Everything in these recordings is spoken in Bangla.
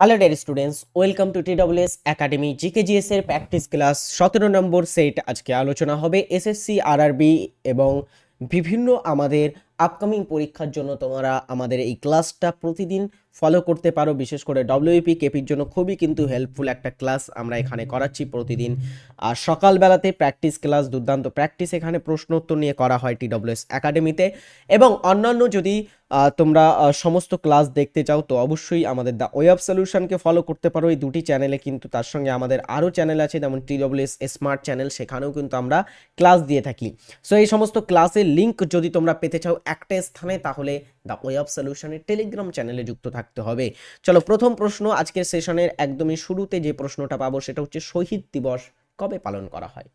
Hello dear students welcome to TWS academy GKGS এর প্র্যাকটিস ক্লাস সতেরো নম্বর সেট আজকে আলোচনা হবে এসএসসি আরআরবি এবং বিভিন্ন আমাদের আপকামিং পরীক্ষার জন্য তোমরা আমাদের এই ক্লাসটা প্রতিদিন ফলো করতে পারো বিশেষ করে ডব্লিউপি কেপির জন্য খুবই কিন্তু হেল্পফুল একটা ক্লাস আমরা এখানে করাচ্ছি প্রতিদিন। আর সকালবেলাতে প্র্যাকটিস ক্লাস দুর্দান্ত প্র্যাকটিস এখানে প্রশ্ন উত্তর নিয়ে করা হয় টিডব্লিউএস একাডেমিতে এবং অন্যান্য যদি তোমরা সমস্ত ক্লাস দেখতে চাও তো অবশ্যই আমাদের দ্য ওয়েব সলিউশনকে ফলো করতে পারো। এই দুটি চ্যানেলে কিন্তু তার সঙ্গে আমাদের আরও চ্যানেল আছে যেমন টিডব্লিউএস স্মার্ট চ্যানেল সেখানেও কিন্তু আমরা ক্লাস দিয়ে থাকি। সো এই সমস্ত ক্লাসের লিঙ্ক যদি তোমরা পেতে চাও একটা স্থানে তাহলে দ্য ওয়েব সলিউশনের টেলিগ্রাম চ্যানেলে যুক্ত থাকতে হবে। চলো প্রথম প্রশ্ন, আজকের সেশনের একদমই শুরুতে যে প্রশ্নটা পাবো সেটা হচ্ছে শহীদ দিবস কবে পালন করা হয়?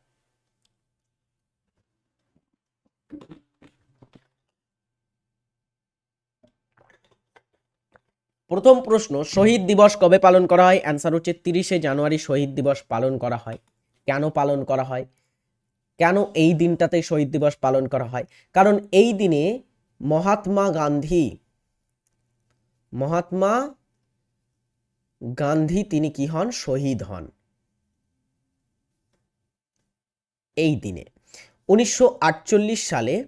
প্রথম প্রশ্ন, শহীদ দিবস কবে পালন করা হয়? অ্যান্সার হচ্ছে তিরিশে জানুয়ারি শহীদ দিবস পালন করা হয়। কেন পালন করা হয়? কেন এই দিনটাতে শহীদ দিবস পালন করা হয়? কারণ এই দিনে মহাত্মা গান্ধী। মহাত্মা গান্ধী তিনি কি হন? শহীদ হন। এই দিনে উনিশশো আটচল্লিশ সালে,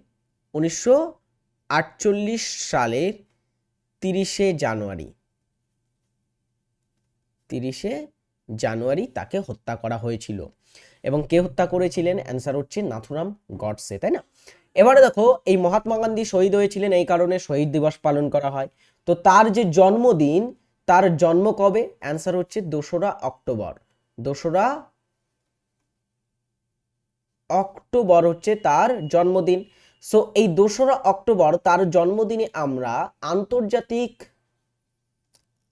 উনিশশো আটচল্লিশ সালের তিরিশে জানুয়ারি তিরিশে জানুয়ারি তাকে হত্যা করা হয়েছিল। এবং কে হত্যা করেছিলেন? অ্যান্সার হচ্ছে নাথুরাম গডসে, তাই না? এবারে দেখো, এই মহাত্মা গান্ধী শহীদ হয়েছিলেন, এই কারণে শহীদ দিবস পালন করা হয়। তো তার যে জন্মদিন, তার জন্ম কবে? অ্যান্সার হচ্ছে দোসরা অক্টোবর। দোসরা অক্টোবর হচ্ছে তার জন্মদিন। সো এই দোসরা অক্টোবর, তার জন্মদিনে আমরা আন্তর্জাতিক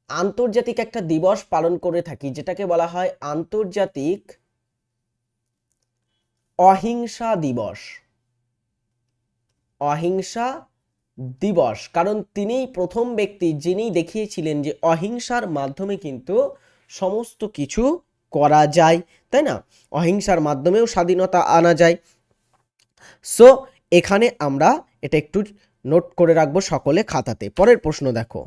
আন্তর্জাতিক একটা দিবস পালন করে থাকি, যেটাকে বলা হয় আন্তর্জাতিক অহিংসা দিবস। অহিংসা দিবস। কারণ তিনিই প্রথম ব্যক্তি যিনি দেখিয়েছিলেন যে অহিংসার মাধ্যমে কিন্তু সমস্ত কিছু করা যায়, তাই না? অহিংসার মাধ্যমেও স্বাধীনতা আনা যায়। সো এখানে আমরা এটা একটু নোট করে রাখব সকলে খাতাতে। পরের প্রশ্ন দেখো।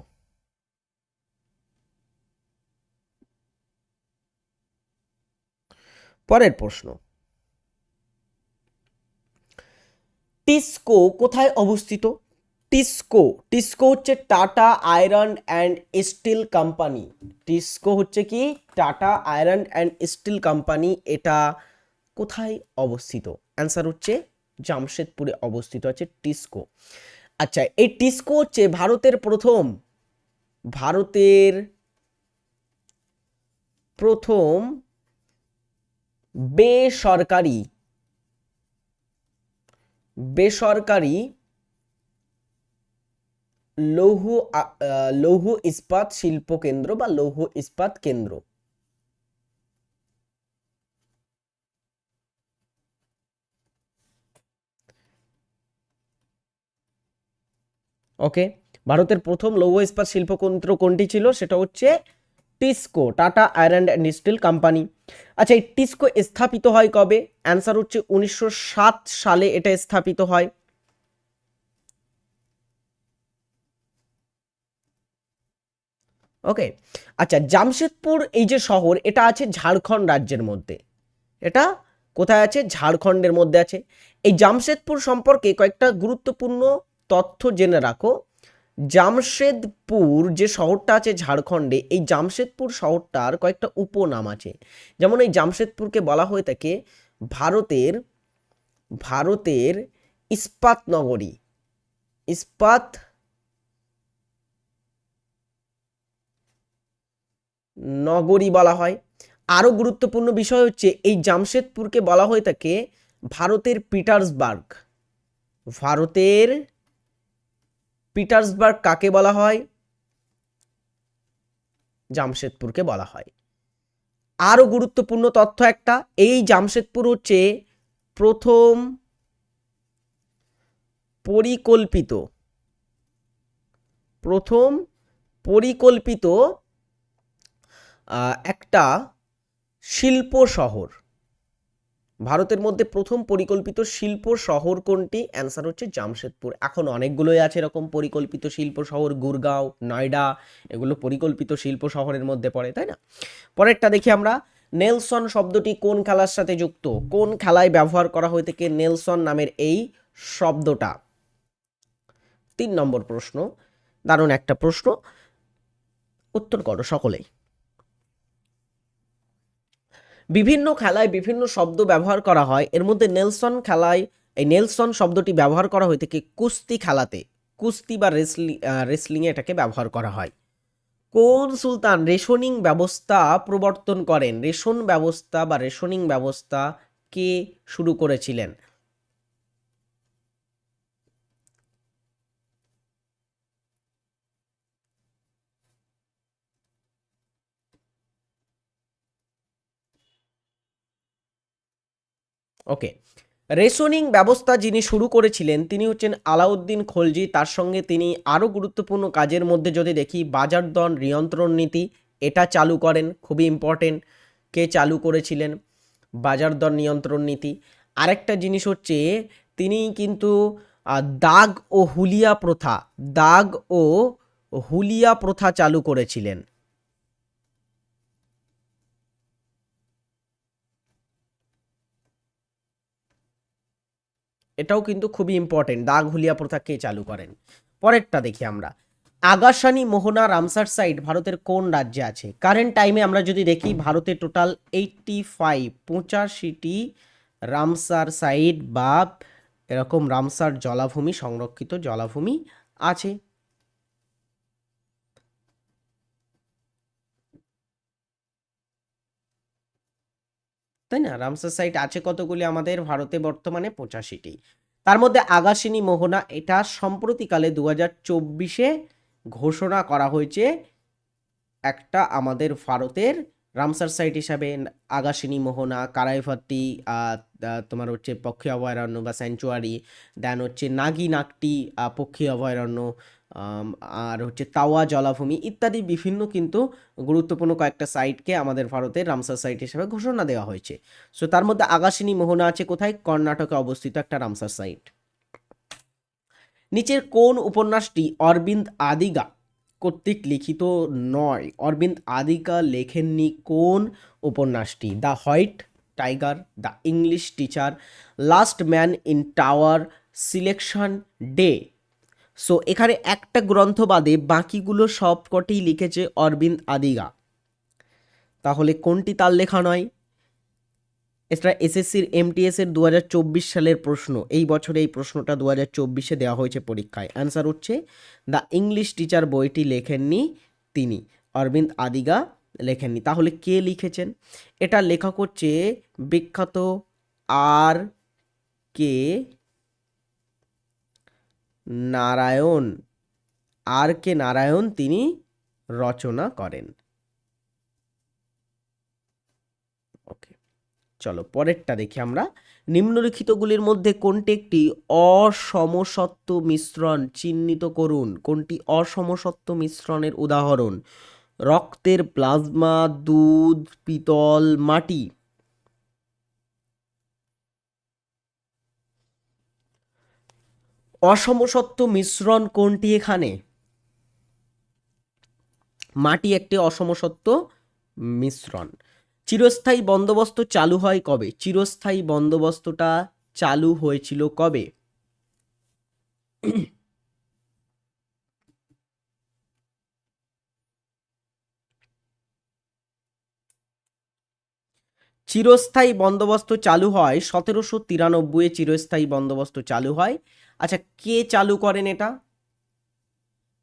পরের প্রশ্ন। টিসকো কোথায় অবস্থিত? টিসকো। টিসকো হচ্ছে Tata iron and steel company. TISCO হচ্ছে কি? Tata iron and steel company. এটা কোথায় অবস্থিত? অ্যান্সার হচ্ছে জামশেদপুরে অবস্থিত আছে টিসকো। আচ্ছা এই টিসকো হচ্ছে ভারতের প্রথম ভারতের প্রথম বেসরকারি বেসরকারি লৌহ লৌহ ইস্পাত শিল্প কেন্দ্র বা লৌহ ইস্পাত কেন্দ্র। ওকে, ভারতের প্রথম লৌহ ইস্পাত শিল্প কেন্দ্র কোনটি ছিল? সেটা হচ্ছে TISCO, Tata iron and steel company. আচ্ছা এই টিসকো স্থাপিত হয় কবে? অ্যান্সার হচ্ছে উনিশশো সাত সালে এটা স্থাপিত হয়। ওকে আচ্ছা জামশেদপুর এই যে শহর, এটা আছে ঝাড়খণ্ড রাজ্যের মধ্যে। এটা কোথায় আছে? ঝাড়খণ্ডের মধ্যে আছে। এই জামশেদপুর সম্পর্কে কয়েকটা গুরুত্বপূর্ণ তথ্য জেনে রাখো। জামশেদপুর যে শহরটা আছে ঝাড়খণ্ডে, এই জামশেদপুর শহরটার কয়েকটা উপনাম আছে। যেমন এই জামশেদপুরকে বলা হয়ে থাকে ভারতের ভারতের ইস্পাত নগরী। ইস্পাত নগরী বলা হয়। আরও গুরুত্বপূর্ণ বিষয় হচ্ছে এই জামশেদপুরকে বলা হয়ে থাকে ভারতের পিটার্সবার্গ। ভারতের পিটার্সবার্গ কাকে বলা হয়? জামশেদপুরকে বলা হয়। আরও গুরুত্বপূর্ণ তথ্য একটা, এই জামশেদপুর হচ্ছে প্রথম পরিকল্পিত প্রথম পরিকল্পিত একটা শিল্প শহর। ভারতের মধ্যে প্রথম পরিকল্পিত শিল্প শহর কোনটি? অ্যান্সার হচ্ছে জামশেদপুর। এখন অনেকগুলোই আছে এরকম পরিকল্পিত শিল্প শহর, গুরগাঁও, নয়ডা, এগুলো পরিকল্পিত শিল্প শহরের মধ্যে পড়ে, তাই না? পরেরটা দেখি আমরা। নেলসন শব্দটি কোন খেলার সাথে যুক্ত? কোন খেলায় ব্যবহার করা হয়ে থাকে নেলসন নামের এই শব্দটা? তিন নম্বর প্রশ্ন। দারুণ একটা প্রশ্ন। উত্তর করো সকলেই। বিভিন্ন খেলায় বিভিন্ন শব্দ ব্যবহার করা হয়। এর মধ্যে নেলসন খেলায়, এই নেলসন শব্দটি ব্যবহার করা হয়ে থাকে কুস্তি খেলাতে। কুস্তি বা রেসলিং রেসলিংয়ে এটাকে ব্যবহার করা হয়। কোন সুলতান রেশনিং ব্যবস্থা প্রবর্তন করেন? রেশন ব্যবস্থা বা রেশনিং ব্যবস্থা কে শুরু করেছিলেন? ওকে। রেশনিং ব্যবস্থা যিনি শুরু করেছিলেন, তিনি হচ্ছেন আলাউদ্দিন খলজি। তার সঙ্গে তিনি আরও গুরুত্বপূর্ণ কাজের মধ্যে যদি দেখি, বাজার দর নিয়ন্ত্রণ নীতি, এটা চালু করেন, খুবই ইম্পর্টেন্ট কে চালু করেছিলেন, বাজার দর নিয়ন্ত্রণ নীতি। আরেকটা জিনিস হচ্ছে, তিনি কিন্তু দাগ ও হুলিয়া প্রথা, দাগ ও হুলিয়া প্রথা চালু করেছিলেন। এটাও কিন্তু খুবই ইম্পর্টেন্ট দাগ হুলিয়া প্রথা কে চালু করেন? পরেরটা দেখি আমরা। আগাসানি, মোহনা, রামসার সাইট ভারতের কোন রাজ্যে আছে? কারেন্ট টাইমে আমরা যদি দেখি, ভারতে টোটাল এইটটি ফাইভ পঁচাশিটি রামসার সাইড বা এরকম রামসার জলাভূমি, সংরক্ষিত জলাভূমি আছে। তাই না? রামসার সাইট আছে কতগুলি আমাদের ভারতে বর্তমানে? পঁচাশিটি। তার মধ্যে আগাসিনী মোহনা, এটা সম্প্রতিকালে দু হাজার চব্বিশে ঘোষণা করা হয়েছে একটা আমাদের ভারতের রামসার সাইট হিসাবে আগাসিনী মোহনা কারাইভাতি তোমার হচ্ছে পক্ষী অভয়ারণ্য বা স্যাঞ্চুয়ারি, দেন হচ্ছে নাগি নাকটি পক্ষী অভয়ারণ্য আর হচ্ছে তাওয়া, জলাভূমি ইত্যাদি বিভিন্ন কিন্তু গুরুত্বপূর্ণ কয়েকটা সাইটকে আমাদের ভারতের রামসার সাইট হিসেবে ঘোষণা দেওয়া হয়েছে। সো তার মধ্যে আগাসিনী মোহনা আছে কোথায়? কর্ণাটকে অবস্থিত একটা রামসার সাইট। নিচের কোন উপন্যাসটি অরবিন্দ আদিগা কর্তৃক লিখিত নয়। অরবিন্দ আদিকা লেখেননি কোন উপন্যাসটি? The white tiger, the English teacher, last man in tower selection day. So, এখানে একটা গ্রন্থ বাদে বাকিগুলো সবকটি লিখেছে অরবিন্দ আদিগা তাহলে কোনটি তার লেখা নয়? এটা এসএসসির এমটিএস এর দু হাজার চব্বিশ সালের প্রশ্ন, এই বছরে এই প্রশ্নটা দু হাজার চব্বিশে দেওয়া হয়েছে পরীক্ষায়। অ্যান্সার হচ্ছে দ্য ইংলিশ টিচার বইটি লেখেননি তিনি, অরবিন্দ আদিগা লেখেননি। তাহলে কে লিখেছেন? এটা লেখক হচ্ছে বিখ্যাত আর কে নারায়ণ। আর কে নারায়ণ তিনি রচনা করেন। চলো পরেরটা দেখি আমরা। নিম্নলিখিতগুলির মধ্যে কোনটি একটি অসমসত্ব মিশ্রণ? চিহ্নিত করুন, কোনটি অসমসত্ব মিশ্রণের উদাহরণ? রক্তের প্লাজমা, দুধ, পিতল, মাটি। অসমসত্ব মিশ্রণ কোনটি এখানে? মাটি একটি অসমসত্ব মিশ্রণ। চিরস্থায়ী বন্দোবস্ত চালু হয় কবে? চিরস্থায়ী বন্দোবস্তটা চালু হয়েছিল কবে? চিরস্থায়ী বন্দোবস্ত চালু হয় সতেরোশো তিরানব্বই চিরস্থায়ী বন্দোবস্ত চালু হয়। আচ্ছা কে চালু করেন এটা?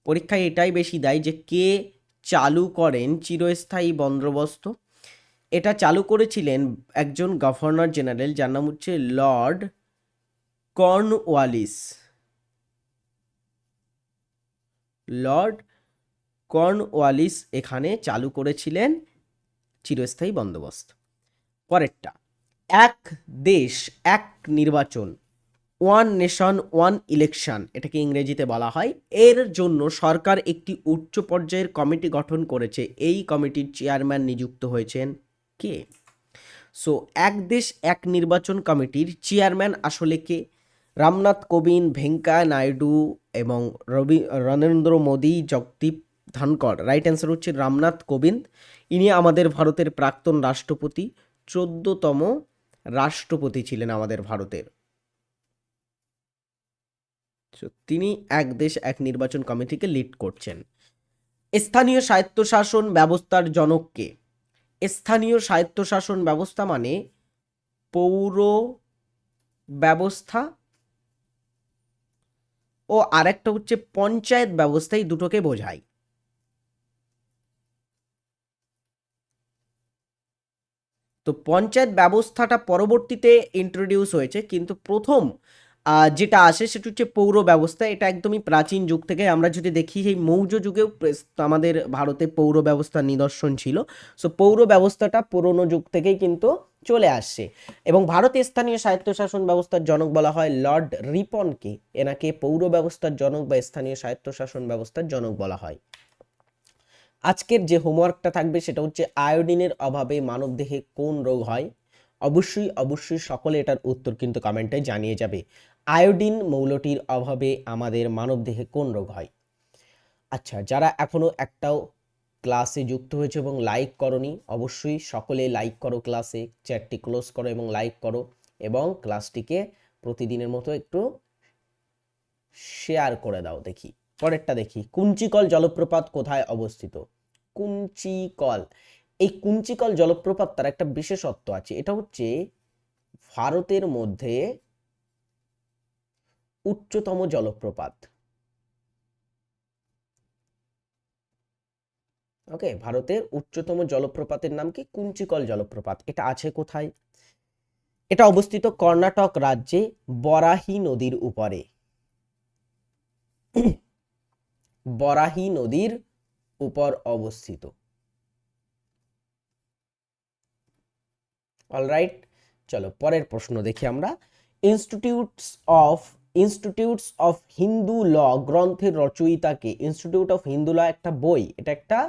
পরীক্ষায় এটাই বেশি দেয় যে কে চালু করেন চিরস্থায়ী বন্দোবস্ত? এটা চালু করেছিলেন একজন গভর্নর জেনারেল, যার নাম হচ্ছে লর্ড কর্নওয়ালিস। লর্ড কর্নওয়ালিস এখানে চালু করেছিলেন চিরস্থায়ী বন্দোবস্ত। পরেরটা, এক দেশ, এক নির্বাচন ওয়ান নেশন ওয়ান ইলেকশন এটাকে ইংরেজিতে বলা হয়। এর জন্য সরকার একটি উচ্চ পর্যায়ের কমিটি গঠন করেছে। এই কমিটির চেয়ারম্যান নিযুক্ত হয়েছেন কে? সো এক দেশ, এক নির্বাচন কমিটির চেয়ারম্যান আসলে কে? রামনাথ কোবিন্দ, ভেঙ্কায়া নাইডু এবং রবি, নরেন্দ্র মোদী, জগদীপ ধনকর রাইট অ্যান্সার হচ্ছে রামনাথ কোবিন্দ। ইনি আমাদের ভারতের প্রাক্তন রাষ্ট্রপতি, চোদ্দতম রাষ্ট্রপতি ছিলেন আমাদের ভারতের। তিনি এক দেশ, এক নির্বাচন কমিটিকে লিড করছেন। স্থানীয় স্বায়ত্তশাসন ব্যবস্থার জনককে স্থানীয় স্বায়ত্তশাসন ব্যবস্থা মানে পৌর ব্যবস্থা ও আরেকটা হচ্ছে পঞ্চায়েত ব্যবস্থা, এই দুটোকে বোঝায়। তো পঞ্চায়েত ব্যবস্থাটা পরবর্তীতে ইন্ট্রোডিউস হয়েছে, কিন্তু প্রথম যেটা আসে সেটা হচ্ছে পৌর ব্যবস্থা। এটা একদমই প্রাচীন যুগ থেকে আমরা যদি দেখি, সেই মৌর্য যুগেও আমাদের ভারতে পৌর ব্যবস্থার নিদর্শন ছিল। সো পৌর ব্যবস্থাটা পুরনো যুগ থেকেই কিন্তু চলে আসছে। এবং ভারতের স্থানীয় স্বায়ত্তশাসন ব্যবস্থার জনক বলা হয় লর্ড রিপনকে। এনাকে পৌর ব্যবস্থার জনক বা স্থানীয় স্বায়ত্তশাসন ব্যবস্থার জনক বলা হয়। আজকের যে হোমওয়ার্কটা থাকবে সেটা হচ্ছে আয়োডিনের অভাবে মানবদেহে কোন রোগ হয়? অবশ্যই অবশ্যই সকলে এটার উত্তর কিন্তু কমেন্টে জানিয়ে যাবে। আয়োডিন মৌলটির অভাবে আমাদের মানবদেহে কোন রোগ হয়? আচ্ছা যারা এখনও একটাও ক্লাসে যুক্ত হয়েছে এবং লাইক করনি, অবশ্যই সকলে লাইক করো ক্লাসে, চ্যাটটি ক্লোজ করো এবং লাইক করো এবং ক্লাসটিকে প্রতিদিনের মতো একটু শেয়ার করে দাও দেখি। পরেরটা দেখি, কুঞ্চিকল জলপ্রপাত কোথায় অবস্থিত? কুঞ্চিকল। এই কুঞ্চিকল জলপ্রপাত তার একটা বিশেষত্ব আছে, এটা হচ্ছে ভারতের মধ্যে উচ্চতম জলপ্রপাত। ওকে, ভারতের উচ্চতম জলপ্রপাতের নাম কি? কুঞ্চিকল জলপ্রপাত। এটা আছে কোথায়? এটা অবস্থিত কর্ণাটক রাজ্যে বরাহি নদীর উপরে। বরাহি নদীর উপর অবস্থিত। অলরাইট চলো পরের প্রশ্ন দেখি আমরা। Institutes of institutes of Hindu law গ্রন্থের রচয়িতাকে ইনস্টিটিউট অফ হিন্দু ল একটা বই, এটা একটা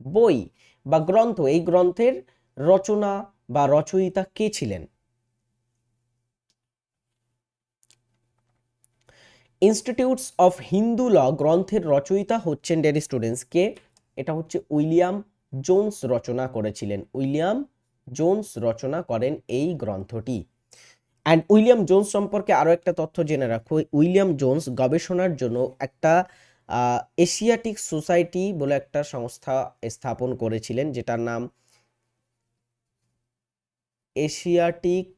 বই বা গ্রন্থ, এই গ্রন্থের রচনা বা রচয়িতা কে ছিলেন? ইনস্টিটিউটস অফ হিন্দু ল গ্রন্থের রচয়িতা হচ্ছেন ডেরি স্টুডেন্টস কে? এটা হচ্ছে উইলিয়াম জোন্স রচনা করেছিলেন। উইলিয়াম জোন্স রচনা করেন এই গ্রন্থটি। অ্যান্ড উইলিয়াম জোন্স সম্পর্কে আরও একটা তথ্য জেনে রাখো। উইলিয়াম জোন্স গবেষণার জন্য একটা এশিয়াটিক সোসাইটি বলে একটা সংস্থা স্থাপন করেছিলেন, যেটার নাম এশিয়াটিক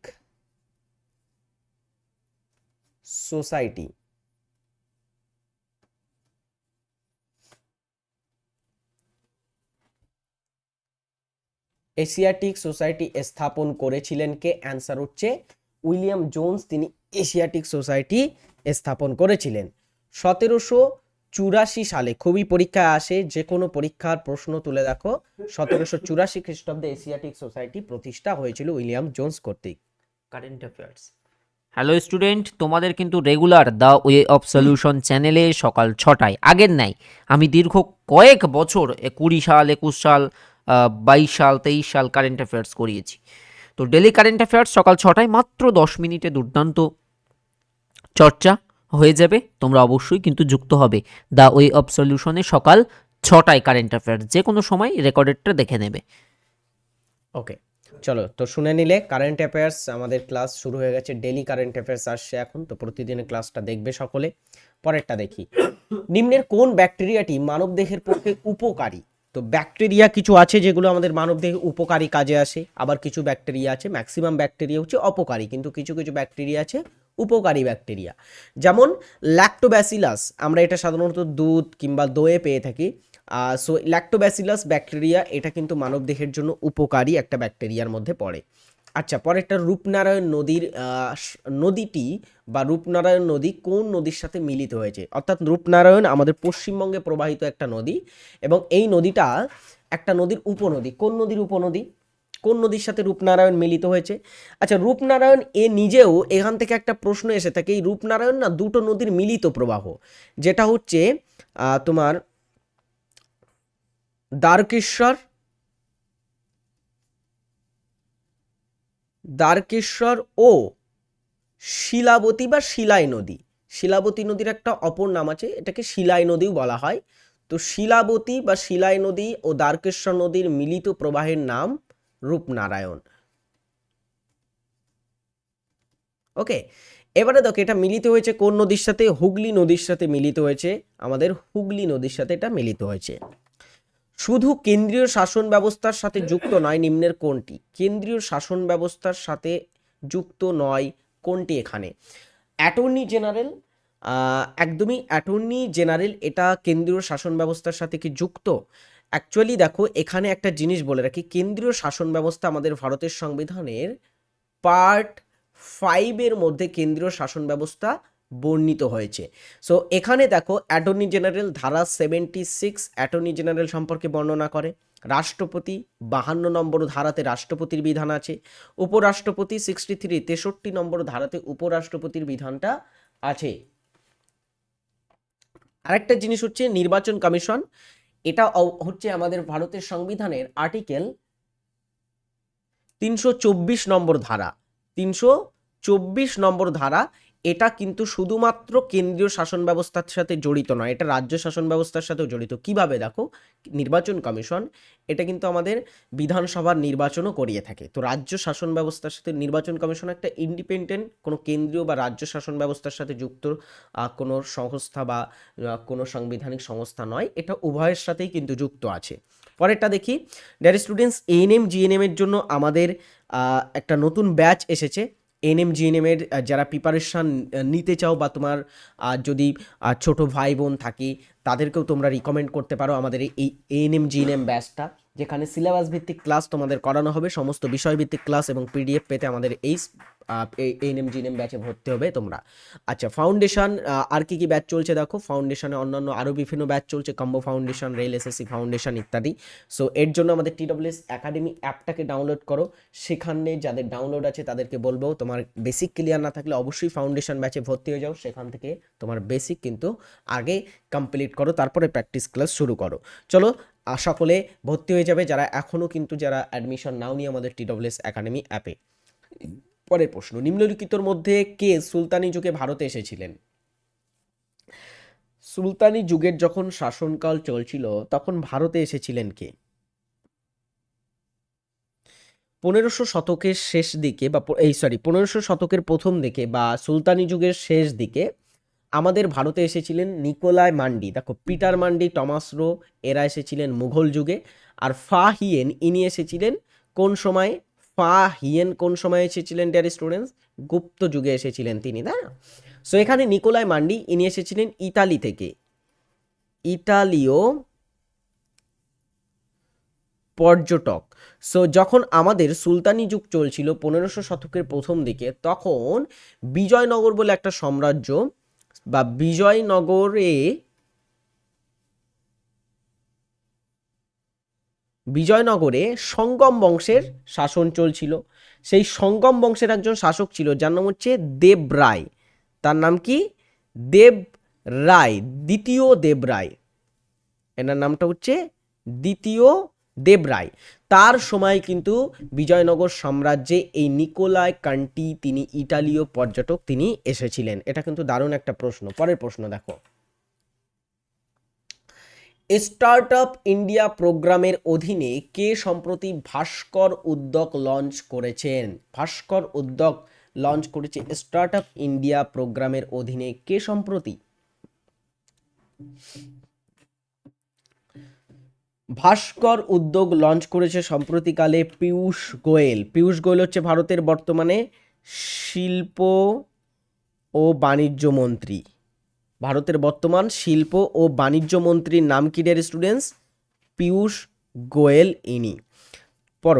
সোসাইটি এশিয়াটিক সোসাইটি স্থাপন করেছিলেন কে? অ্যান্সার হচ্ছে উইলিয়াম জোন্স তিনি এশিয়াটিক সোসাইটি স্থাপন করেছিলেন। সতেরোশো চুরাশি সালে খুবই পরীক্ষায় আসে যে কোনো পরীক্ষার প্রশ্ন তুলে দেখো, সতেরোশো চুরাশি খ্রিস্টাব্দে এশিয়াটিক সোসাইটি প্রতিষ্ঠা হয়েছিল উইলিয়াম জোন্স কর্তৃক। কারেন্ট অ্যাফেয়ার্স হ্যালো স্টুডেন্ট তোমাদের কিন্তু regular the way of solution চ্যানেলে সকাল ছটায়, আগের নাই আমি দীর্ঘ কয়েক বছর কুড়ি সাল, একুশ সাল বাইশ সাল, তেইশ সাল কারেন্ট অ্যাফেয়ার্স করিয়েছি। তো ডেলি কারেন্ট অ্যাফেয়ার্স সকাল ছটায় মাত্র দশ মিনিটে দুর্দান্ত চর্চা হয়ে যাবে। তোমরা অবশ্যই কিন্তু যুক্ত হবে। দ্য ওয়ে অফ সলিউশনে সকাল ছটায় কারেন্ট অ্যাফেয়ার্স যে কোনো সময় রেকর্ডেডটা দেখে নেবে। ওকে চলো তো শুনে নিলে কারেন্ট অ্যাফেয়ার্স আমাদের ক্লাস শুরু হয়ে গেছে ডেলি কারেন্ট অ্যাফেয়ার্স আসছে এখন, তো প্রতিদিনের ক্লাসটা দেখবে সকলে। পরেরটা দেখি। নিম্নের কোন ব্যাকটেরিয়াটি মানবদেহের পক্ষে উপকারী? তো ব্যাকটেরিয়া কিছু আছে যেগুলো আমাদের মানবদেহে উপকারী কাজে আসে। আবার কিছু ব্যাকটেরিয়া আছে ম্যাক্সিমাম ব্যাকটেরিয়া হচ্ছে অপকারী, কিন্তু কিছু কিছু ব্যাকটেরিয়া আছে উপকারী ব্যাকটেরিয়া যেমন ল্যাক্টোব্যাসিলাস আমরা এটা সাধারণত দুধ কিংবা দইয়ে পেয়ে থাকি। সো ল্যাক্টোব্যাসিলাস ব্যাকটেরিয়া এটা কিন্তু মানবদেহের জন্য উপকারী একটা ব্যাকটেরিয়ার মধ্যে পড়ে। আচ্ছা পরেরটা রূপনারায়ণ নদীর নদীটি বা রূপনারায়ণ নদী কোন নদীর সাথে মিলিত হয়েছে? অর্থাৎ রূপনারায়ণ আমাদের পশ্চিমবঙ্গে প্রবাহিত একটা নদী এবং এই নদীটা একটা নদীর উপনদী। কোন নদীর উপনদী? কোন নদীর সাথে রূপনারায়ণ মিলিত হয়েছে? আচ্ছা রূপনারায়ণ এ নিজেও এখান থেকে একটা প্রশ্ন এসে থাকে, এই রূপনারায়ণ না দুটো নদীর মিলিত প্রবাহ? যেটা হচ্ছে তোমার দ্বারকেশ্বর দ্বারকেশ্বর ও শিলাবতী বা শিলাই নদী। শিলাবতী নদীর একটা অপর নাম আছে, এটাকে শিলাই নদীও বলা হয়। তো শিলাবতী বা শিলাই নদী ও দ্বারকেশ্বর নদীর মিলিত প্রবাহের নাম রূপনারায়ণ। ওকে, এবারে দেখো, এটা মিলিত হয়েছে কোন নদীর সাথে? হুগলি নদীর সাথে মিলিত হয়েছে। আমাদের হুগলি নদীর সাথে এটা মিলিত হয়েছে। শুধু কেন্দ্রীয় শাসন ব্যবস্থার সাথে যুক্ত নয়, নিম্নের কোনটি? কেন্দ্রীয় শাসন ব্যবস্থার সাথে যুক্ত নয় কোনটি এখানে? অ্যাটর্নি জেনারেল একদমই অ্যাটর্নি জেনারেল এটা কেন্দ্রীয় শাসন ব্যবস্থার সাথে কি যুক্ত? অ্যাকচুয়ালি দেখো, এখানে একটা জিনিস বলে রাখি, কেন্দ্রীয় শাসন ব্যবস্থা আমাদের ভারতের সংবিধানের পার্ট ফাইভের মধ্যে কেন্দ্রীয় শাসন ব্যবস্থা বর্ণিত হয়েছে। সো এখানে দেখো অ্যাটর্নি জেনারেল ধারা সেভেন্টি সিক্স অ্যাটর্নি জেনারেল সম্পর্কে বর্ণনা করে। রাষ্ট্রপতি, বাহান্ন নম্বর ধারাতে রাষ্ট্রপতির বিধান আছে। উপরাষ্ট্রপতি সিক্সটি থ্রি তেষট্টি নম্বর ধারাতে উপরাষ্ট্রপতির বিধানটা আছে। আরেকটা জিনিস হচ্ছে, নির্বাচন কমিশন, এটা হচ্ছে আমাদের ভারতের সংবিধানের আর্টিকেল তিনশো চব্বিশ নম্বর ধারা। তিনশো চব্বিশ নম্বর ধারা এটা কিন্তু শুধুমাত্র কেন্দ্রীয় শাসন ব্যবস্থার সাথে জড়িত নয়, এটা রাজ্য শাসন ব্যবস্থার সাথেও জড়িত। কীভাবে দেখো? নির্বাচন কমিশন, এটা কিন্তু আমাদের বিধানসভার নির্বাচনও করিয়ে থাকে। তো রাজ্য শাসন ব্যবস্থার সাথে নির্বাচন কমিশন একটা ইন্ডিপেন্ডেন্ট কোনো কেন্দ্রীয় বা রাজ্য শাসন ব্যবস্থার সাথে যুক্ত কোনো সংস্থা বা কোনো সাংবিধানিক সংস্থা নয়, এটা উভয়ের সাথেই কিন্তু যুক্ত আছে। পরেরটা দেখি ডিয়ার স্টুডেন্টস এএনএম জিএনএম এর জন্য আমাদের একটা নতুন ব্যাচ এসেছে। এনএম জিএনএমের যারা প্রিপারেশান নিতে চাও বা তোমার যদি ছোটো ছোট ভাই বোন থাকে, তাদেরকেও তোমরা রিকমেন্ড করতে পারো আমাদের এই এএনএম জিএনএম ব্যাচটা যেখানে সিলেবাস ভিত্তিক ক্লাস তোমাদের করানো হবে, সমস্ত বিষয় ভিত্তিক ক্লাস এবং পিডিএফ পেতে আমাদের এই এএনএম জিএনএম ব্যাচে ভর্তি হবে তোমরা। আচ্ছা ফাউন্ডেশন আর কি কি ব্যাচ চলছে দেখো? ফাউন্ডেশনে অন্যান্য আরও বিভিন্ন ব্যাচ চলছে, combo foundation, rail SSC foundation ইত্যাদি। সো, এর জন্য আমাদের টি টিডব্লিউএস একাডেমি অ্যাপটাকে ডাউনলোড করো। সেখানে যাদের ডাউনলোড আছে তাদেরকে বলব, তোমার বেসিক ক্লিয়ার না থাকলে অবশ্যই ফাউন্ডেশন ব্যাচে ভর্তি হয়ে যাও। সেখান থেকে তোমার বেসিক কিন্তু আগে কমপ্লিট করো, তারপরে প্র্যাকটিস ক্লাস শুরু করো। চলো সকলে ভর্তি হয়ে যাবে যারা এখনও কিন্তু যারা অ্যাডমিশন নাওনি আমাদের টিডব্লিউএস একাডেমি অ্যাপে পরের প্রশ্ন, নিম্নলিখিতর মধ্যে কে সুলতানি যুগে ভারতে এসেছিলেন? সুলতানি যুগের যখন শাসনকাল চলছিল, তখন ভারতে এসেছিলেন কে? পনেরোশো শতকের শেষ দিকে বা, এই সরি পনেরোশো শতকের প্রথম দিকে বা সুলতানি যুগের শেষ দিকে আমাদের ভারতে এসেছিলেন নিকোলায় মান্ডি। দেখো, পিটার মান্ডি, টমাস রো, এরা এসেছিলেন মুঘল যুগে। আর ফা হিয়েন, ইনি এসেছিলেন কোন সময়? ফা হিয়েন কোন সময় এসেছিলেন ডিয়ার স্টুডেন্টস গুপ্ত যুগে এসেছিলেন তিনি, তাই না? সো এখানে নিকোলায় মান্ডি, ইনি এসেছিলেন ইতালি থেকে। ইতালীয় পর্যটক। সো যখন আমাদের সুলতানি যুগ চলছিল, পনেরোশো শতকের প্রথম দিকে, তখন বিজয়নগর বলে একটা সাম্রাজ্য বা বিজয়নগরে বিজয়নগরে সঙ্গম বংশের শাসন চলছিল। সেই সঙ্গম বংশের একজন শাসক ছিল, যার নাম হচ্ছে দেব রায়। তার নাম কি? দেব রায়, দ্বিতীয় দেব রায়। এনার নামটা হচ্ছে দ্বিতীয় দেবরায় তার সময় কিন্তু বিজয়নগর সাম্রাজ্যে এই নিকোলায় কান্টি, তিনি ইটালীয় পর্যটক, তিনি এসেছিলেন। এটা কিন্তু দারুণ একটা প্রশ্ন। পরের প্রশ্ন দেখো। স্টার্ট আপ ইন্ডিয়া প্রোগ্রামের অধীনে কে সম্প্রতি ভাস্কর উদ্যোগ লঞ্চ করেছেন? ভাস্কর উদ্যোগ লঞ্চ করেছে স্টার্ট আপ ইন্ডিয়া প্রোগ্রামের অধীনে কে সম্প্রতি? ভাস্কর উদ্যোগ লঞ্চ করেছে সম্প্রতিকালে পীয়ূষ গোয়েল। পীয়ূষ গোয়েল হচ্ছে ভারতের বর্তমানে শিল্প ও বাণিজ্য মন্ত্রী। ভারতের বর্তমান শিল্প ও বাণিজ্য মন্ত্রীর নাম কি ডিয়ার স্টুডেন্টস পীয়ূষ গোয়েল ইনি। পর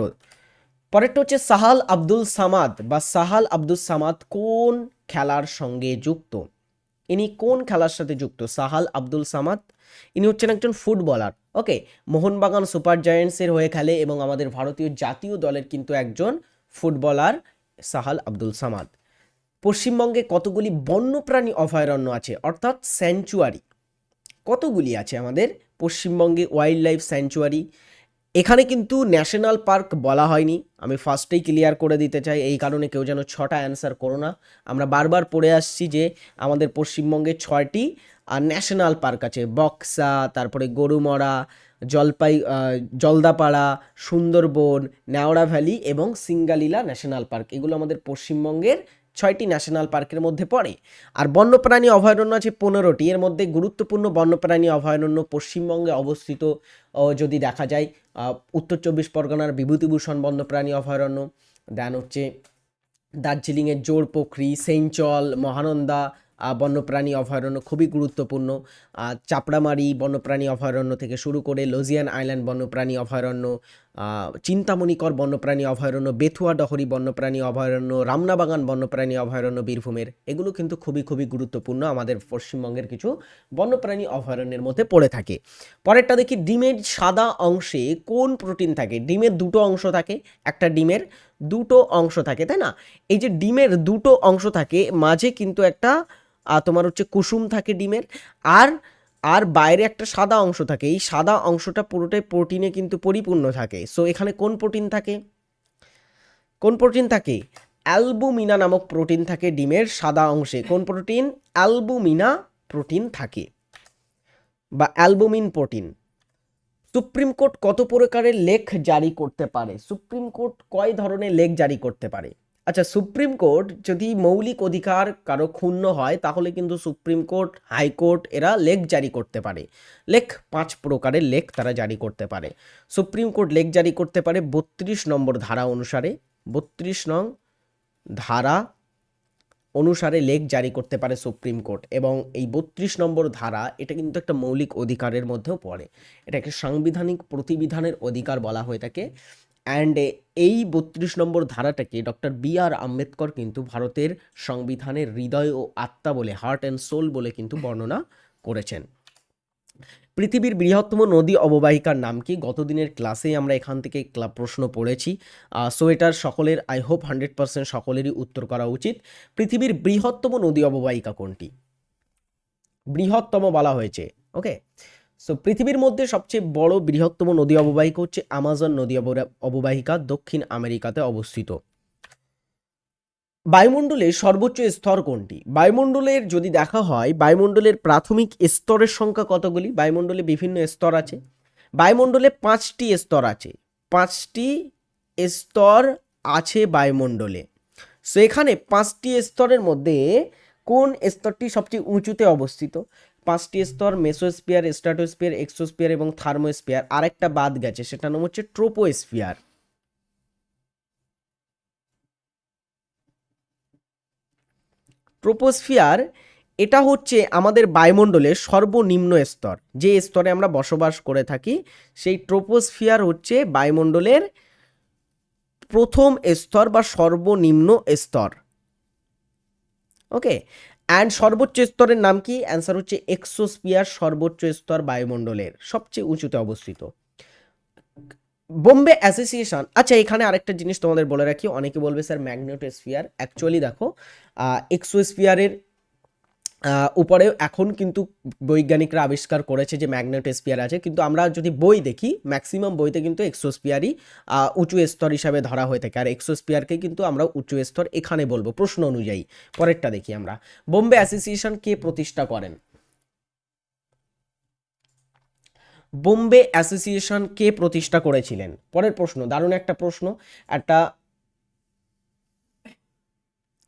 পরেরটা হচ্ছে সাহাল আব্দুল সামাদ বা সাহাল আব্দুল সামাদ কোন খেলার সঙ্গে যুক্ত? ইনি কোন খেলার সাথে যুক্ত? সাহাল আব্দুল সামাদ ইনি হচ্ছেন একজন ফুটবলার। ওকে মোহনবাগান সুপার জায়েন্টসের হয়ে খেলে এবং আমাদের ভারতীয় জাতীয় দলের কিন্তু একজন ফুটবলার সাহাল আব্দুল সামাদ। পশ্চিমবঙ্গে কতগুলি বন্যপ্রাণী অভয়ারণ্য আছে? অর্থাৎ স্যাঞ্চুয়ারি। কতগুলি আছে আমাদের পশ্চিমবঙ্গে ওয়াইল্ড লাইফ স্যাঞ্চুয়ারি এখানে কিন্তু ন্যাশনাল পার্ক বলা হয়নি। আমি ফার্স্টেই ক্লিয়ার করে দিতে চাই, এই কারণে কেউ যেন ছটা অ্যান্সার করো না। আমরা বারবার পড়ে আসছি যে আমাদের পশ্চিমবঙ্গে ছয়টি, আর ন্যাশনাল পার্ক আছে। বক্সা, তারপরে গরুমরা, জলপাই জলদাপাড়া, সুন্দরবন নেওড়া ভ্যালি এবং সিঙ্গালীলা ন্যাশনাল পার্ক। এগুলো আমাদের পশ্চিমবঙ্গের ছয়টি ন্যাশনাল পার্কের মধ্যে পড়ে। আর বন্যপ্রাণী অভয়ারণ্য আছে পনেরোটি। এর মধ্যে গুরুত্বপূর্ণ বন্যপ্রাণী অভয়ারণ্য পশ্চিমবঙ্গে অবস্থিত যদি দেখা যায় উত্তর চব্বিশ পরগনার বিভূতিভূষণ বন্যপ্রাণী অভয়ারণ্য দেন হচ্ছে দার্জিলিংয়ের জোর পোখরি সেঞ্চল, মহানন্দা বন্যপ্রাণী অভয়ারণ্য খুবই গুরুত্বপূর্ণ। চাপড়ামারি বন্যপ্রাণী অভয়ারণ্য থেকে শুরু করে লজিয়ান আইল্যান্ড বন্যপ্রাণী অভয়ারণ্য চিন্তামণিকর বন্যপ্রাণী অভয়ারণ্য, বেথুয়া ডহরি বন্যপ্রাণী অভয়ারণ্য, রামনাবাগান বন্যপ্রাণী অভয়ারণ্য বীরভূমের, এগুলো কিন্তু খুবই খুবই গুরুত্বপূর্ণ আমাদের পশ্চিমবঙ্গের কিছু বন্যপ্রাণী অভয়ারণ্যের মধ্যে পড়ে থাকে। পরেরটা দেখি, ডিমের সাদা অংশে কোন প্রোটিন থাকে? ডিমের দুটো অংশ থাকে, একটা ডিমের দুটো অংশ থাকে, তাই না? এই যে ডিমের দুটো অংশ থাকে, মাঝে কিন্তু একটা তোমার হচ্ছে কুসুম থাকে ডিমের, আর আর বাইরে একটা সাদা অংশ থাকে। এই সাদা অংশটা পুরোটাই প্রোটিনে কিন্তু পরিপূর্ণ থাকে। সো এখানে কোন প্রোটিন থাকে? কোন প্রোটিন থাকে? অ্যালবুমিনা নামক প্রোটিন থাকে ডিমের সাদা অংশে। কোন প্রোটিন? অ্যালবুমিনা প্রোটিন থাকে। বা অ্যালবুমিন প্রোটিন। সুপ্রিম কোর্ট কত প্রকারের লেখ জারি করতে পারে? সুপ্রিম কোর্ট কয় ধরনের লেখ জারি করতে পারে? আচ্ছা সুপ্রিম কোর্ট যদি মৌলিক অধিকার কারও ক্ষুণ্ণ হয়, তাহলে কিন্তু সুপ্রিম কোর্ট হাইকোর্ট এরা লেখ জারি করতে পারে। লেখ পাঁচ প্রকারের লেখ তারা জারি করতে পারে। সুপ্রিম কোর্ট লেখ জারি করতে পারে বত্রিশ নম্বর ধারা অনুসারে, বত্রিশ নং ধারা অনুসারে লেখ জারি করতে পারে সুপ্রিম কোর্ট এবং এই বত্রিশ নম্বর ধারা, এটা কিন্তু একটা মৌলিক অধিকারের মধ্যেও পড়ে। এটাকে সাংবিধানিক প্রতিবিধানের অধিকার বলা হয়ে থাকে অ্যান্ড এই বত্রিশ নম্বর ধারাটাকে ডক্টর বি আর আম্বেদকর কিন্তু ভারতের সংবিধানের হৃদয় ও আত্মা বলে হার্ট অ্যান্ড সোল বলে কিন্তু বর্ণনা করেছেন। পৃথিবীর বৃহত্তম নদী অববাহিকার নাম কি? গতদিনের ক্লাসেই আমরা এখান থেকে প্রশ্ন পড়েছি। সো এটার সকলের আই হোপ হান্ড্রেড পার্সেন্ট সকলেরই উত্তর করা উচিত। পৃথিবীর বৃহত্তম নদী অববাহিকা কোনটি? বৃহত্তম বলা হয়েছে ওকে সো পৃথিবীর মধ্যে সবচেয়ে বড় বৃহত্তম নদী অববাহিকা হচ্ছে আমাজন নদী অববাহিকা দক্ষিণ আমেরিকাতে অবস্থিত। বায়ুমণ্ডলের সর্বোচ্চ স্তর কোনটি? বায়ুমণ্ডলের যদি দেখা হয়, বায়ুমণ্ডলের প্রাথমিক স্তরের সংখ্যা কতগুলি? বায়ুমণ্ডলে বিভিন্ন স্তর আছে। বায়ুমণ্ডলে পাঁচটি স্তর আছে। পাঁচটি স্তর আছে বায়ুমণ্ডলে। সো এখানে পাঁচটি স্তরের মধ্যে কোন স্তরটি সবচেয়ে উঁচুতে অবস্থিত? পাঁচটি স্তর মেসোস্পিয়ার স্ট্রাটোস্পিয়ার এক্সোস্পিয়ার এবং থার্মোস্পিয়ার আরেকটা বাদ গেছে সেটা নাম হচ্ছে ট্রোপোস্পিয়ার ট্রোপোস্ফিয়ার, এটা হচ্ছে আমাদের বায়ুমণ্ডলের সর্বনিম্ন স্তর। যে স্তরে আমরা বসবাস করে থাকি, সেই ট্রোপোস্ফিয়ার হচ্ছে বায়ুমণ্ডলের প্রথম স্তর বা সর্বনিম্ন স্তর। ওকে? অ্যান্ড সর্বোচ্চ স্তরের নাম কি? অ্যান্সার হচ্ছে এক্সোস্পিয়ার সর্বোচ্চ স্তর বায়ুমণ্ডলের, সবচেয়ে উঁচুতে অবস্থিত। বোম্বে অ্যাসোসিয়েশন আচ্ছা এখানে আরেকটা জিনিস তোমাদের বলে রাখি, অনেকে বলবে, স্যার ম্যাগনেটোস্ফিয়ার অ্যাকচুয়ালি দেখো এক্সোস্ফিয়ারের উপরে এখন কিন্তু বৈজ্ঞানিকরা আবিষ্কার করেছে যে ম্যাগনেটোস্ফিয়ার আছে। কিন্তু আমরা যদি বই দেখি ম্যাক্সিমাম বইতে কিন্তু এক্সোস্ফিয়ারই আহ, উঁচু স্তর হিসাবে ধরা হয়ে থাকে। আর এক্সোস্ফিয়ারকে কিন্তু আমরা উঁচু স্তর এখানে বলব প্রশ্ন অনুযায়ী। পরেরটা দেখি আমরা। বোম্বে অ্যাসোসিয়েশন কে প্রতিষ্ঠা করেন? বোম্বে অ্যাসোসিয়েশন কে প্রতিষ্ঠা করেছিলেন? পরের প্রশ্ন দারুণ একটা প্রশ্ন। একটা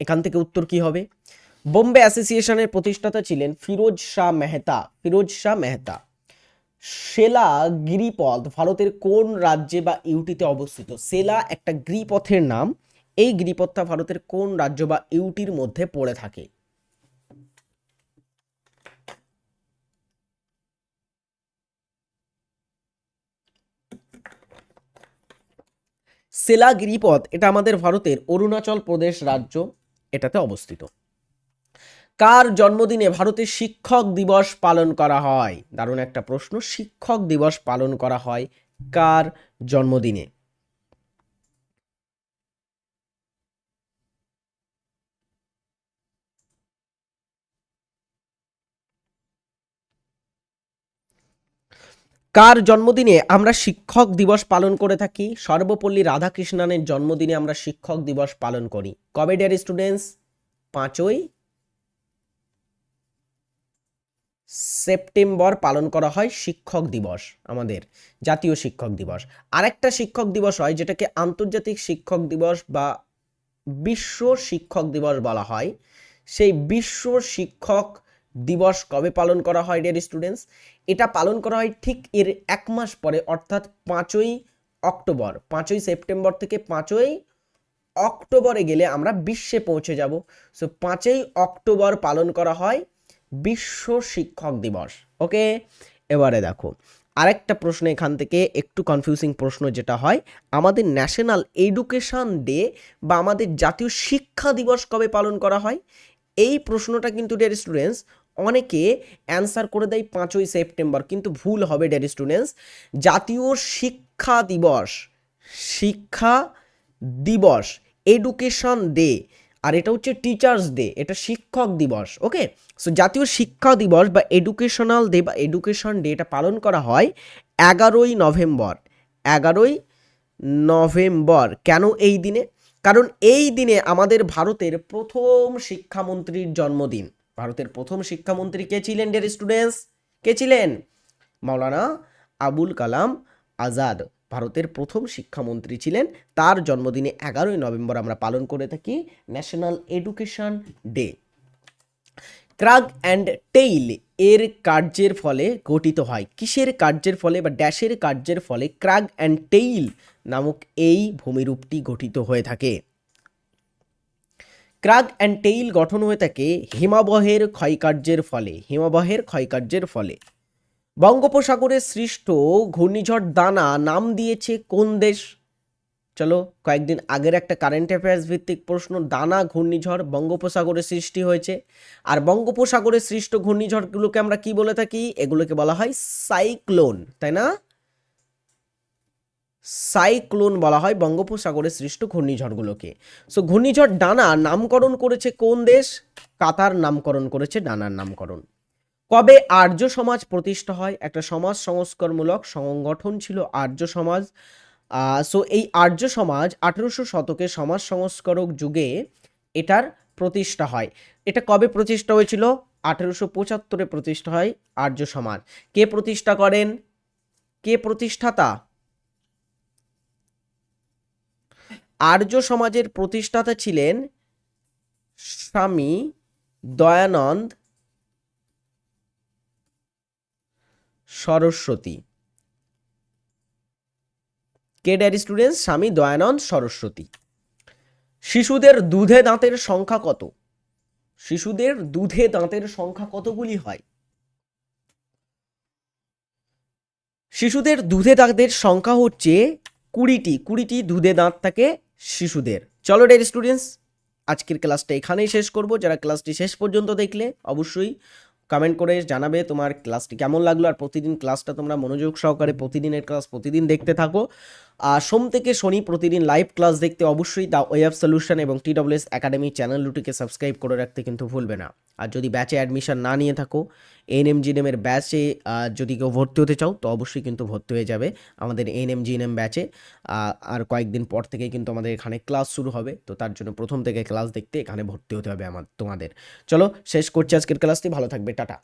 এখান থেকে উত্তর কি হবে? বোম্বে অ্যাসোসিয়েশনের প্রতিষ্ঠাতা ছিলেন ফিরোজ শাহ মেহতা, ফিরোজ শাহ মেহতা। সেলা গিরিপথ ভারতের কোন রাজ্যে বা ইউটিতে অবস্থিত? সেলা একটা গিরিপথের নাম। এই গিরিপথটা ভারতের কোন রাজ্য বা ইউটির মধ্যে পড়ে থাকে? সেলা গিরিপথ, এটা আমাদের ভারতের অরুণাচল প্রদেশ রাজ্য, এটাতে অবস্থিত। কার জন্মদিনে ভারতে শিক্ষক দিবস পালন করা হয়? দারুণ একটা প্রশ্ন। শিক্ষক দিবস পালন করা হয় কার জন্মদিনে? কার জন্মদিনে আমরা শিক্ষক দিবস পালন করে থাকি? সর্বপল্লী রাধাকৃষ্ণনের জন্মদিনে আমরা শিক্ষক দিবস পালন করি। কবে ডিয়ার স্টুডেন্টস পাঁচই সেপ্টেম্বর পালন করা হয় শিক্ষক দিবস, আমাদের জাতীয় শিক্ষক দিবস। আরেকটা শিক্ষক দিবস হয় যেটাকে আন্তর্জাতিক শিক্ষক দিবস বা বিশ্ব শিক্ষক দিবস বলা হয়। সেই বিশ্ব শিক্ষক দিবস কবে পালন করা হয় ডিয়ার স্টুডেন্টস এটা পালন করা হয় ঠিক এর এক মাস পরে, অর্থাৎ পাঁচই অক্টোবর। পাঁচই সেপ্টেম্বর থেকে পাঁচই অক্টোবরে গেলে আমরা বিশ্বে পৌঁছে যাব। সো পাঁচই অক্টোবর পালন করা হয় বিশ্ব শিক্ষক দিবস, ওকে? এবারে দেখো, আরেকটা প্রশ্ন এখান থেকে, একটু কনফিউজিং প্রশ্ন যেটা হয়, আমাদের ন্যাশনাল এডুকেশন ডে বা আমাদের জাতীয় শিক্ষা দিবস কবে পালন করা হয়? এই প্রশ্নটা কিন্তু ডিয়ার স্টুডেন্টস অনেকে অ্যান্সার করে দেয় পাঁচই সেপ্টেম্বর কিন্তু ভুল হবে ডিয়ার স্টুডেন্টস জাতীয় শিক্ষা দিবস শিক্ষা দিবস এডুকেশন ডে আর এটা হচ্ছে টিচার্স ডে এটা শিক্ষক দিবস ওকে সো জাতীয় শিক্ষা দিবস বা এডুকেশনাল ডে বা এডুকেশন ডে এটা পালন করা হয় এগারোই নভেম্বর এগারোই নভেম্বর। কেন এই দিনে? কারণ এই দিনে আমাদের ভারতের প্রথম শিক্ষামন্ত্রীর জন্মদিন। ভারতের প্রথম শিক্ষামন্ত্রী কে ছিলেন ডিয়ার স্টুডেন্টস কে ছিলেন? মাওলানা আবুল কালাম আজাদ। ভারতের প্রথম শিক্ষামন্ত্রী ছিলেন। তার জন্মদিনে এগারোই নভেম্বর আমরা পালন করে থাকি ন্যাশনাল এডুকেশন ডে ক্রাগ অ্যান্ড টেইল এর কার্যের ফলে গঠিত হয়। কিসের কার্যের ফলে বা ড্যাশের কার্যের ফলে ক্রাগ অ্যান্ড টেইল নামক এই ভূমিরূপটি গঠিত হয়ে থাকে। ক্রাগ অ্যান্ড টেইল গঠন হয়ে থাকে হিমাবহের ক্ষয়কার্যের ফলে। হিমাবহের ক্ষয়কার্যের ফলে। বঙ্গোপসাগরে সৃষ্ট ঘূর্ণিঝড় দানা নাম দিয়েছে কোন দেশ? চলো কয়েকদিন আগের একটা কারেন্ট অ্যাফেয়ার্স ভিত্তিক প্রশ্ন, দানা, ঘূর্ণিঝড়, বঙ্গোপসাগরে সৃষ্টি হয়েছে। আর বঙ্গোপসাগরে সৃষ্ট ঘূর্ণিঝড়গুলোকে আমরা কি বলে থাকি? এগুলোকে বলা হয় সাইক্লোন, তাই না? সাইক্লোন বলা হয় বঙ্গোপসাগরে সৃষ্ট ঘূর্ণিঝড়গুলোকে। সো ঘূর্ণিঝড় ডানা নামকরণ করেছে কোন দেশ? কাতার নামকরণ করেছে ডানার নামকরণ। কবে আর্য সমাজ প্রতিষ্ঠা হয়? একটা সমাজ সংস্কারমূলক সংগঠন ছিল আর্য সমাজ। সো এই আর্য সমাজ আঠেরোশো শতকে সমাজ সংস্কারক যুগে এটার প্রতিষ্ঠা হয়। এটা কবে প্রতিষ্ঠা হয়েছিল? আঠেরোশো পঁচাত্তরে প্রতিষ্ঠা হয় আর্য সমাজ। কে প্রতিষ্ঠা করেন? কে প্রতিষ্ঠাতা? আর্য সমাজের প্রতিষ্ঠাতা ছিলেন স্বামী দয়ানন্দ সরস্বতী। কে ড্যারি স্টুডেন্টস? স্বামী দয়ানন্দ সরস্বতী। শিশুদের দুধে দাঁতের সংখ্যা কত? শিশুদের দুধে দাঁতের সংখ্যা কতগুলি হয়? শিশুদের দুধে দাঁতের সংখ্যা হচ্ছে কুড়িটি। কুড়িটি দুধে দাঁত থাকে শিশুদের। চলো ডের স্টুডেন্টস, আজকের ক্লাসটা এখানেই শেষ করব। যারা ক্লাসটি শেষ পর্যন্ত দেখলে অবশ্যই কমেন্ট করে জানাবে তোমার ক্লাসটি কেমন লাগল আর প্রতিদিন ক্লাসটা তোমরা মনোযোগ সহকারে প্রতিদিনের ক্লাস প্রতিদিন দেখতে থাকো। আর সোম থেকে শনি প্রতিদিন লাইভ ক্লাস দেখতে অবশ্যই দা ওয়েব সলিউশন এবং টিডব্লিউএস একাডেমি চ্যানেল দুটিকে সাবস্ক্রাইব করে রাখতে কিন্তু ভুলবে না। আর যদি ব্যাচে অ্যাডমিশন না নিয়ে থাকো এনএম জিএনএমের ব্যাচে যদি কেউ ভর্তি হতে চাও, তো অবশ্যই কিন্তু ভর্তি হয়ে যাবে আমাদের এনএম জিএনএম ব্যাচে আর কয়েকদিন পর থেকে কিন্তু আমাদের এখানে ক্লাস শুরু হবে, তো তার জন্য প্রথম থেকে ক্লাস দেখতে এখানে ভর্তি হতে হবে আমার তোমাদের। চলো, শেষ করছি আজকের ক্লাসটি ভালো থাকবে, টাটা।